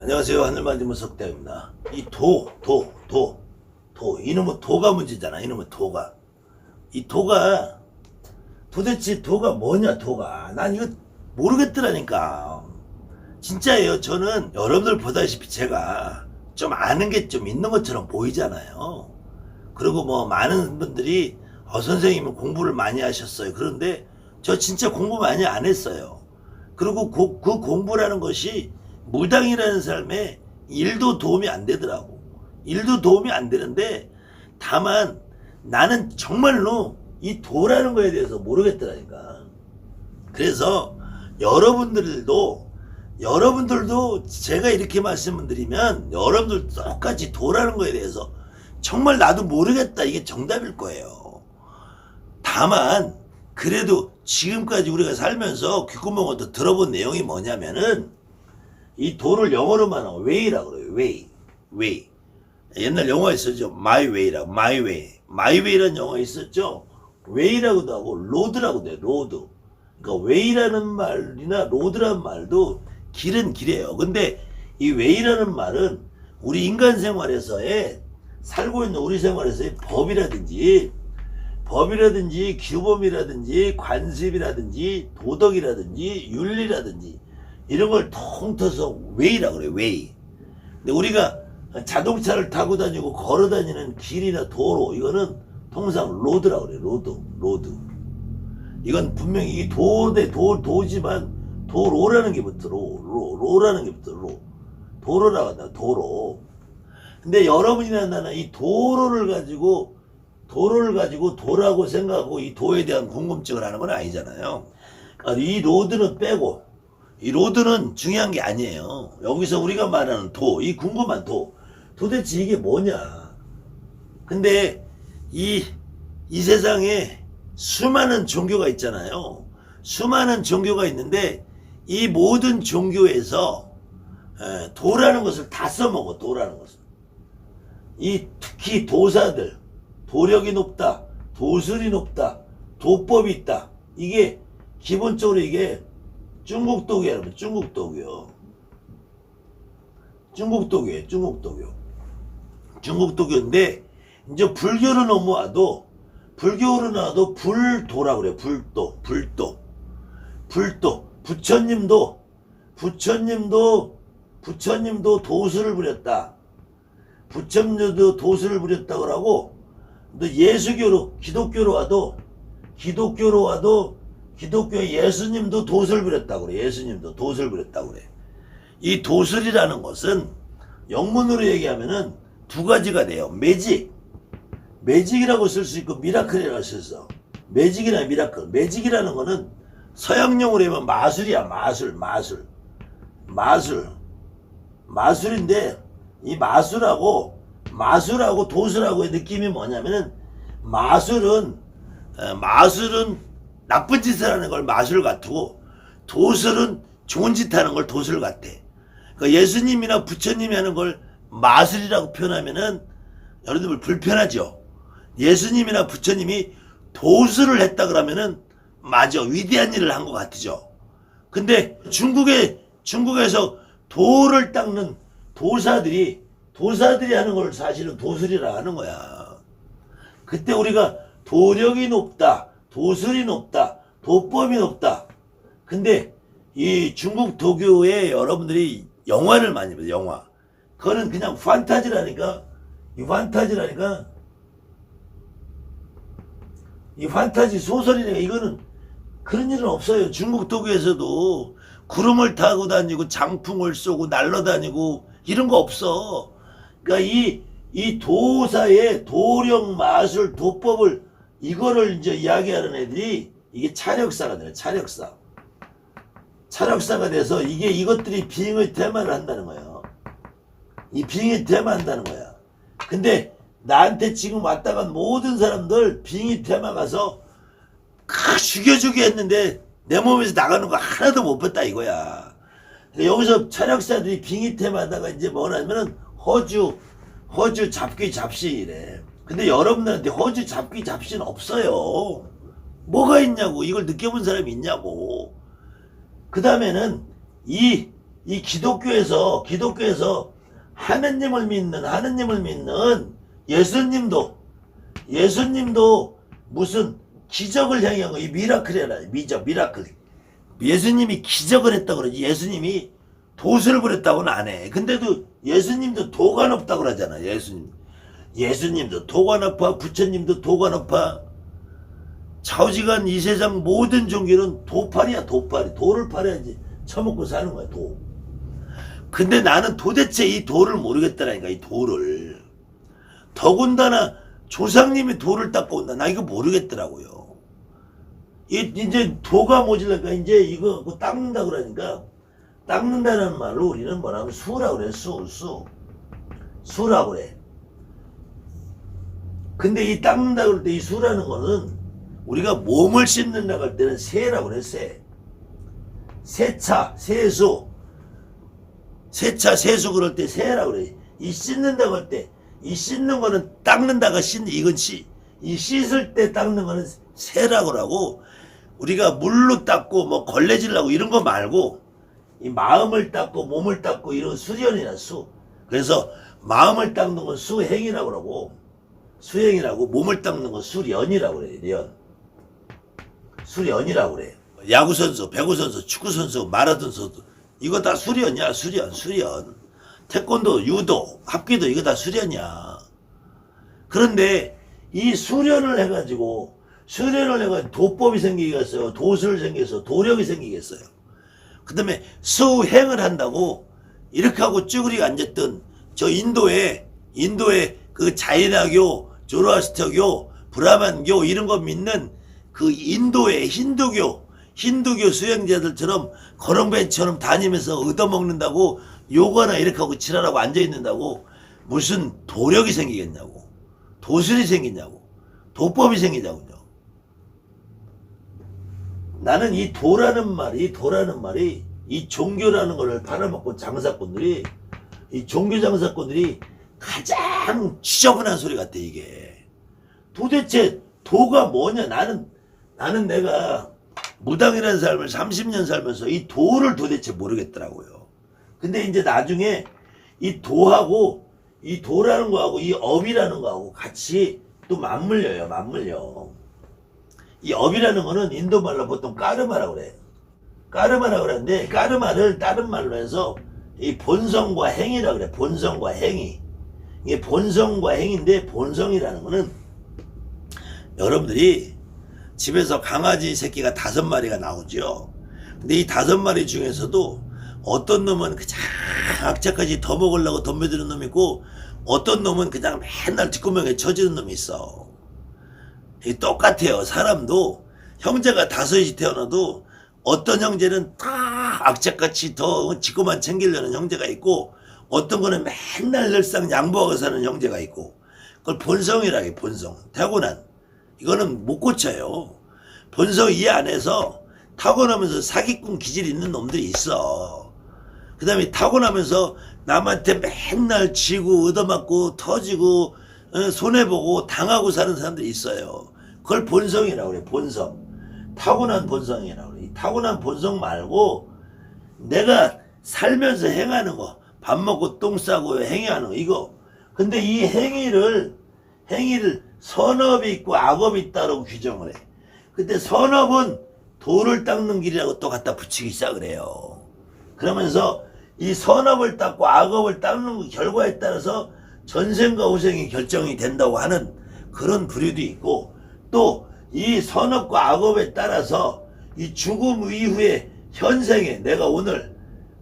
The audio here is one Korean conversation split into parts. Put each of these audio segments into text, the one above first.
안녕하세요. 하늘만 지문 석대입니다. 이 도, 도, 도, 도. 이놈의 도가 문제잖아. 이놈의 도가. 이 도가, 도대체 도가 뭐냐, 도가. 난 이거 모르겠더라니까. 진짜예요. 저는 여러분들 보다시피 제가 좀 아는 게 좀 있는 것처럼 보이잖아요. 그리고 뭐 많은 분들이 어, 선생님은 공부를 많이 하셨어요. 그런데 저 진짜 공부 많이 안 했어요. 그리고 그, 그 공부라는 것이 무당이라는 삶에 일도 도움이 안 되더라고. 일도 도움이 안 되는데 다만 나는 정말로 이 도라는 거에 대해서 모르겠더라니까. 그래서 여러분들도 여러분들도 제가 이렇게 말씀을 드리면 여러분들 똑같이 도라는 거에 대해서 정말 나도 모르겠다 이게 정답일 거예요. 다만 그래도 지금까지 우리가 살면서 귓구멍을 더 들어본 내용이 뭐냐면은 이 도를 영어로만 하면 way라고 그래요. way, way. 옛날 영화 있었죠. my way라고, my way. my way라는 영화 있었죠. way라고도 하고 road라고도 해요. road. 그러니까 way라는 말이나 road라는 말도 길은 길이에요. 근데 이 way라는 말은 우리 인간 생활에서의 살고 있는 우리 생활에서의 법이라든지 법이라든지 규범이라든지 관습이라든지 도덕이라든지 윤리라든지 이런 걸 통틀어서 웨이라고 그래요 웨이. 근데 우리가 자동차를 타고 다니고 걸어 다니는 길이나 도로 이거는 통상 로드라고 그래요 로드 로드. 이건 분명히 이게 도대 도 도지만 도로라는 게 붙어 로, 로 로라는 게 붙어 로. 도로라고 한다 도로. 근데 여러분이나 나는 이 도로를 가지고 도로를 가지고 도라고 생각하고 이 도에 대한 궁금증을 하는 건 아니잖아요. 그러니까 이 로드는 빼고 이 로드는 중요한 게 아니에요. 여기서 우리가 말하는 도, 이 궁금한 도, 도대체 이게 뭐냐? 근데 이, 이 세상에 수많은 종교가 있잖아요. 수많은 종교가 있는데 이 모든 종교에서 에, 도라는 것을 다 써먹어, 도라는 것을. 이 특히 도사들, 도력이 높다, 도술이 높다, 도법이 있다. 이게 기본적으로 이게 중국도교 여러분, 중국도교. 중국도교예요, 중국도교. 중국도교인데 이제 불교로 넘어와도 불교로 나와도 불도라고 그래요. 불도, 불도, 불도. 부처님도 부처님도 부처님도 도술을 부렸다. 부처님도 도술을 부렸다고 하고 또 예수교로 기독교로 와도 기독교로 와도 기독교 예수님도 도술 부렸다고 그래. 예수님도 도술 부렸다고 그래. 이 도술이라는 것은 영문으로 얘기하면은 두 가지가 돼요. 매직. 매직이라고 쓸 수 있고 미라클이라고 쓸수 있어. 매직이나 미라클. 매직이라는 거는 서양용으로 하면 마술이야. 마술, 마술. 마술. 마술인데 이 마술하고 마술하고 도술하고의 느낌이 뭐냐면은 마술은 어, 마술은 나쁜 짓을 하는 걸 마술 같고 도술은 좋은 짓 하는 걸 도술 같아. 그 예수님이나 부처님이 하는 걸 마술이라고 표현하면은 여러분들 불편하죠. 예수님이나 부처님이 도술을 했다 그러면은 맞아 위대한 일을 한 것 같죠. 근데 중국에 중국에서 도를 닦는 도사들이 도사들이 하는 걸 사실은 도술이라 하는 거야. 그때 우리가 도력이 높다, 도술이 높다, 도법이 높다. 근데 이 중국 도교에 여러분들이 영화를 많이 봐요, 영화. 그거는 그냥 판타지라니까, 이 판타지라니까, 이 판타지 소설이니까 이거는 그런 일은 없어요. 중국 도교에서도 구름을 타고 다니고 장풍을 쏘고 날아다니고 이런 거 없어. 그러니까 이, 이 도사의 도령, 마술, 도법을 이거를 이제 이야기하는 애들이 이게 차력사가 돼요. 차력사. 차력사가 돼서 이게 이것들이 비행의 테마를 한다는 거예요. 이 비행의 테마 한다는 거야. 근데 나한테 지금 왔다 간 모든 사람들 비행의 테마 가서 크 죽여주게 했는데 내 몸에서 나가는 거 하나도 못 봤다 이거야. 여기서 차력사들이 빙의 테마다가 이제 뭐냐면은 허주 허주 잡기 잡시 이래. 근데 여러분들한테 허주 잡기 잡시는 없어요. 뭐가 있냐고 이걸 느껴본 사람이 있냐고. 그 다음에는 이 이 기독교에서 기독교에서 하느님을 믿는 하느님을 믿는 예수님도 예수님도 무슨 기적을 향한 거, 이 미라클이라, 미적, 미라클. 예수님이 기적을 했다 그러지. 예수님이 도수를 부렸다고는 안 해. 근데도 예수님도 도가 높다고 그러잖아, 예수님. 예수님도 도가 높아, 부처님도 도가 높아. 좌우지간 이 세상 모든 종교는 도팔이야, 도팔이. 도를 팔아야지. 처먹고 사는 거야, 도. 근데 나는 도대체 이 도를 모르겠다라니까, 이 도를. 더군다나 조상님이 도를 닦고 온다. 나 이거 모르겠더라고요. 이, 이제 도가 모질라니까 이제 이거 갖고 닦는다 그러니까 닦는다는 말로 우리는 뭐라고 수라고 그래, 수, 수. 수라고 그래. 근데 이 닦는다 그럴 때 이 수라는 거는 우리가 몸을 씻는다고 할 때는 세라고 그래, 세. 세차, 세수. 세차, 세수 그럴 때 세라고 그래. 이 씻는다고 할 때, 이 씻는 거는 닦는다가 씻는, 이건 씻, 이 씻을 때 닦는 거는 세라고 하고, 우리가 물로 닦고, 뭐 걸레질하고 이런 거 말고, 이 마음을 닦고, 몸을 닦고, 이런 수련이나 수. 그래서 마음을 닦는 건 수행이라고 그러고, 수행이라고, 몸을 닦는 건 수련이라고 그래, 련. 수련이라고 그래. 야구 선수, 배구 선수, 축구 선수, 마라톤 선수 이거 다 수련이야, 수련, 수련. 태권도, 유도, 합기도 이거 다 수련이야. 그런데 이 수련을 해가지고 수련을 해가지고 도법이 생기겠어요, 도술 생겨서 도력이 생기겠어요. 그 다음에 수행을 한다고 이렇게 하고 쭈그리고 앉았던 저 인도에 인도의 그 자이나교, 조로아스터교, 브라만교 이런 거 믿는 그 인도의 힌두교, 힌두교 수행자들처럼 거렁뱅이처럼 다니면서 얻어먹는다고 요거나 이렇게 하고 지랄하고 앉아있는다고 무슨 도력이 생기겠냐고. 도술이 생기냐고. 도법이 생기냐고요. 나는 이 도라는 말이, 도라는 말이 이 종교라는 거를 팔아먹고 장사꾼들이, 이 종교 장사꾼들이 가장 지저분한 소리 같아, 이게. 도대체 도가 뭐냐? 나는, 나는 내가 무당이라는 삶을 30년 살면서 이 도를 도대체 모르겠더라고요. 근데 이제 나중에 이 도하고 이 도라는 거하고 이 업이라는 거하고 같이 또 맞물려요, 맞물려. 이 업이라는 거는 인도 말로 보통 까르마라고 그래. 까르마라고 그러는데 까르마를 다른 말로 해서 이 본성과 행위라고 그래. 본성과 행위. 이게 본성과 행위인데 본성이라는 거는 여러분들이 집에서 강아지 새끼가 다섯 마리가 나오죠. 근데 이 다섯 마리 중에서도 어떤 놈은 그냥 악착같이 더 먹으려고 덤벼드는 놈이 있고 어떤 놈은 그냥 맨날 뒷구멍에 쳐지는 놈이 있어. 이 똑같아요. 사람도 형제가 다섯이 태어나도 어떤 형제는 다 악착같이 더 지구만 챙기려는 형제가 있고 어떤 거는 맨날 늘상 양보하고 사는 형제가 있고 그걸 본성이라 해 본성. 타고난. 이거는 못 고쳐요. 본성 이 안에서 타고나면서 사기꾼 기질이 있는 놈들이 있어. 그 다음에 타고나면서 남한테 맨날 지고 얻어맞고 터지고 어, 손해보고 당하고 사는 사람들이 있어요. 그걸 본성이라고 그래 본성. 타고난 본성이라고 그래. 이 타고난 본성 말고 내가 살면서 행하는 거 밥 먹고 똥 싸고 행위하는 거 이거. 근데 이 행위를 행위를 선업이 있고 악업이 있다고 규정을 해. 근데 선업은 돌을 닦는 길이라고 또 갖다 붙이기 시작을 해요. 그러면서 이 선업을 닦고 악업을 닦는 결과에 따라서 전생과 후생이 결정이 된다고 하는 그런 부류도 있고 또 이 선업과 악업에 따라서 이 죽음 이후에 현생에 내가 오늘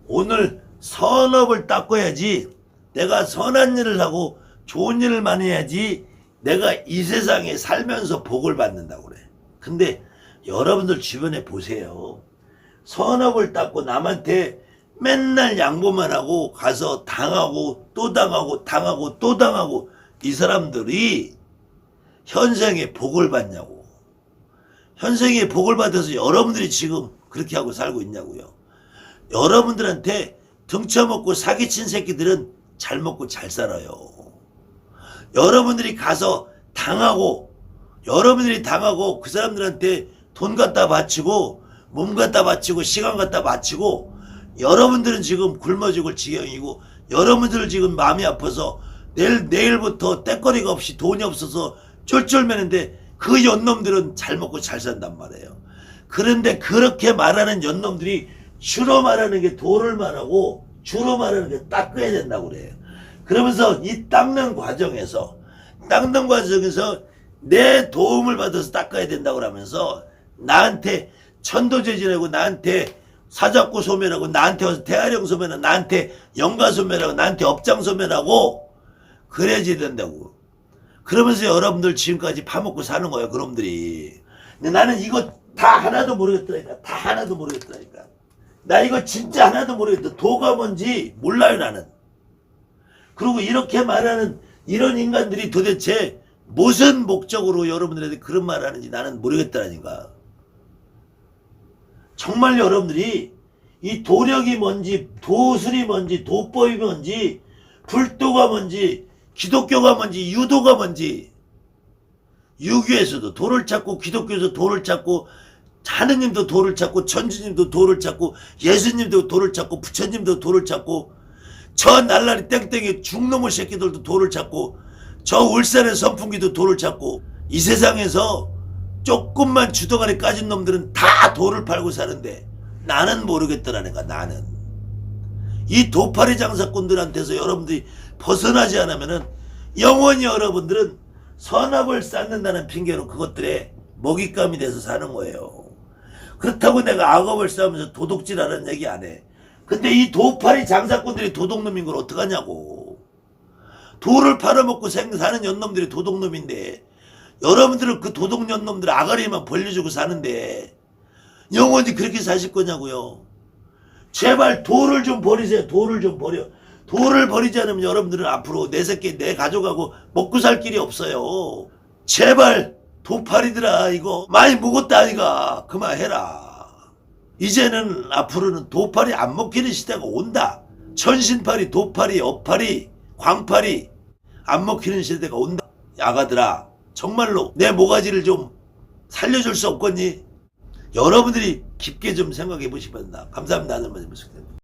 오늘 선업을 닦아야지 내가 선한 일을 하고 좋은 일을 많이 해야지 내가 이 세상에 살면서 복을 받는다고 그래. 근데 여러분들 주변에 보세요. 선업을 닦고 남한테 맨날 양보만 하고 가서 당하고 또 당하고 당하고 또 당하고 이 사람들이 현생에 복을 받냐고. 현생에 복을 받아서 여러분들이 지금 그렇게 하고 살고 있냐고요. 여러분들한테 등쳐먹고 사기친 새끼들은 잘 먹고 잘 살아요. 여러분들이 가서 당하고 여러분들이 당하고 그 사람들한테 돈 갖다 바치고 몸 갖다 바치고 시간 갖다 바치고 여러분들은 지금 굶어 죽을 지경이고 여러분들은 지금 마음이 아파서 내일 내일부터 떼거리가 없이 돈이 없어서 쫄쫄매는데 그 연놈들은 잘 먹고 잘 산단 말이에요. 그런데 그렇게 말하는 연놈들이 주로 말하는 게 도를 말하고 주로 말하는 게 닦아야 된다고 그래요. 그러면서 이 닦는 과정에서 닦는 과정에서 내 도움을 받아서 닦아야 된다고 하면서 나한테 천도제지라고 나한테 사자고 소멸하고 나한테 와서 대화령 소멸하고 나한테 영가 소멸하고 나한테 업장 소멸하고 그래야지 된다고. 그러면서 여러분들 지금까지 파먹고 사는 거예요, 그놈들이. 근데 나는 이거 다 하나도 모르겠더라니까. 다 하나도 모르겠더라니까. 나 이거 진짜 하나도 모르겠다. 도가 뭔지 몰라요, 나는. 그리고 이렇게 말하는 이런 인간들이 도대체 무슨 목적으로 여러분들한테 그런 말을 하는지 나는 모르겠다라니까. 정말 여러분들이 이 도력이 뭔지, 도술이 뭔지, 도법이 뭔지, 불도가 뭔지, 기독교가 뭔지, 유도가 뭔지, 유교에서도 도를 찾고, 기독교에서 도를 찾고, 하느님도 도를 찾고, 천주님도 도를 찾고, 예수님도 도를 찾고, 부처님도 도를 찾고, 저 날라리 땡땡이 중놈의 새끼들도 도를 찾고, 저 울산의 선풍기도 도를 찾고, 이 세상에서 조금만 주둥아리 까진 놈들은 다 도를 팔고 사는데, 나는 모르겠더라니까, 나는. 이 도파리 장사꾼들한테서 여러분들이 벗어나지 않으면은 영원히 여러분들은 선악을 쌓는다는 핑계로 그것들의 먹잇감이 돼서 사는 거예요. 그렇다고 내가 악업을 쌓으면서 도둑질하는 얘기 안 해. 근데 이 도파리 장사꾼들이 도둑놈인 걸 어떡하냐고. 도를 팔아먹고 생 사는 연놈들이 도둑놈인데 여러분들은 그 도둑 연놈들 아가리만 벌려주고 사는데 영원히 그렇게 사실 거냐고요. 제발 도를 좀 버리세요. 도를 좀 버려. 도를 버리지 않으면 여러분들은 앞으로 내 새끼 내 가족하고 먹고 살 길이 없어요. 제발 도파리들아 이거 많이 묵었다 아이가 그만해라. 이제는 앞으로는 도파리 안 먹히는 시대가 온다. 천신파리, 도파리, 어파리, 광파리 안 먹히는 시대가 온다. 야가들아 정말로 내 모가지를 좀 살려줄 수 없겠니? 여러분들이 깊게 좀 생각해 보시기 바랍니다. 감사합니다. 하늘 말씀